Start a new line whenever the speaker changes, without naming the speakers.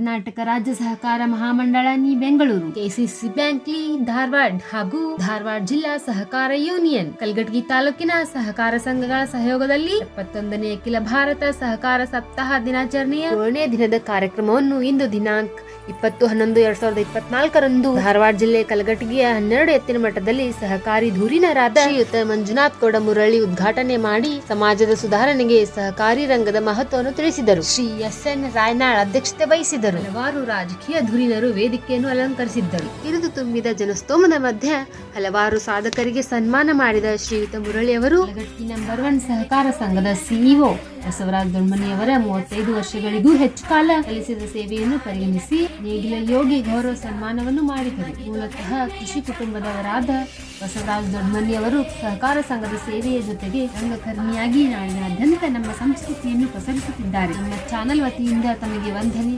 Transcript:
ಕರ್ನಾಟಕ ರಾಜ್ಯ ಸಹಕಾರ ಮಹಾಮಂಡಳ Bengaluru. KCC bank, ಲಿ, ಧಾರವಾಡ ಹಾಗೂ ಧಾರವಾಡ ಜಿಲ್ಲಾ ಸಹಕಾರ ಯೂನಿಯನ್. ಕಲ್ಗಟಗಿ ತಾಲೂಕಿನ ಸಹಕಾರ ಸಂಘಗಳ ಸಹಯೋಗದಲ್ಲಿ ಇಪ್ಪತ್ತೊಂದನೇ ಅಖಿಲ ಭಾರತ ಸಹಕಾರ ಸಪ್ತಾಹ ದಿನಾಚರಣೆಯ ಏಳನೇ ದಿನದ ಕಾರ್ಯಕ್ರಮವನ್ನು ಇಂದು ದಿನಾಂಕ ಇಪ್ಪತ್ತು ಹನ್ನೊಂದು ಎರಡ್ ಸಾವಿರದ ಇಪ್ಪತ್ನಾಲ್ಕರಂದು ಧಾರವಾಡ ಜಿಲ್ಲೆ ಕಲಘಟಗಿಯ ಹನ್ನೆರಡು ಎತ್ತಿನ ಮಠದಲ್ಲಿ ಸಹಕಾರಿ ಧುರೀಣರಾದ ಶ್ರೀಯುತ ಮಂಜುನಾಥ್ ಕೊಡ ಮುರಳಿ ಉದ್ಘಾಟನೆ ಮಾಡಿ ಸಮಾಜದ ಸುಧಾರಣೆಗೆ ಸಹಕಾರಿ ರಂಗದ ಮಹತ್ವವನ್ನು ತಿಳಿಸಿದರು. ಶ್ರೀ ಎಸ್ ಎನ್ ರಾಯನಾಳ್ ಅಧ್ಯಕ್ಷತೆ ವಹಿಸಿದರು. ಹಲವಾರು ರಾಜಕೀಯ ಧುರೀಣರು ವೇದಿಕೆಯನ್ನು ಅಲಂಕರಿಸಿದ್ದರು. ಇರಿದು ತುಂಬಿದ ಜನಸ್ತೋಮದ ಮಧ್ಯೆ ಹಲವಾರು ಸಾಧಕರಿಗೆ ಸನ್ಮಾನ ಮಾಡಿದ ಶ್ರೀಯುತ ಮುರಳಿ ಅವರು ನಂಬರ್ ಒನ್ ಸಹಕಾರ ಸಂಘದ ಸಿಇಒ ಬಸವರಾಜ್ ದೊಡ್ಮನಿಯವರ ಮೂವತ್ತೈದು ವರ್ಷಗಳಿಗೂ ಹೆಚ್ಚು ಕಾಲ ಸಲ್ಲಿಸಿದ ಸೇವೆಯನ್ನು ಪರಿಗಣಿಸಿ ನೇಗಿಲ ಯೋಗಿ ಗೌರವ ಸನ್ಮಾನವನ್ನು ಮಾಡಿದರು. ಮೂಲತಃ ಕೃಷಿ ಕುಟುಂಬದವರಾದ ಬಸವರಾಜ್ ದೊಡ್ಮನಿ ಅವರು ಸಹಕಾರ ಸಂಘದ ಸೇವೆಯ ಜೊತೆಗೆ ರಂಗಕರ್ಮಿಯಾಗಿ ನಾಡಿನಾದ್ಯಂತ ನಮ್ಮ ಸಂಸ್ಕೃತಿಯನ್ನು ಪ್ರಸರಿಸುತ್ತಿದ್ದಾರೆ. ನಮ್ಮ ಚಾನಲ್ ವತಿಯಿಂದ ತಮಗೆ ವಂದನೆ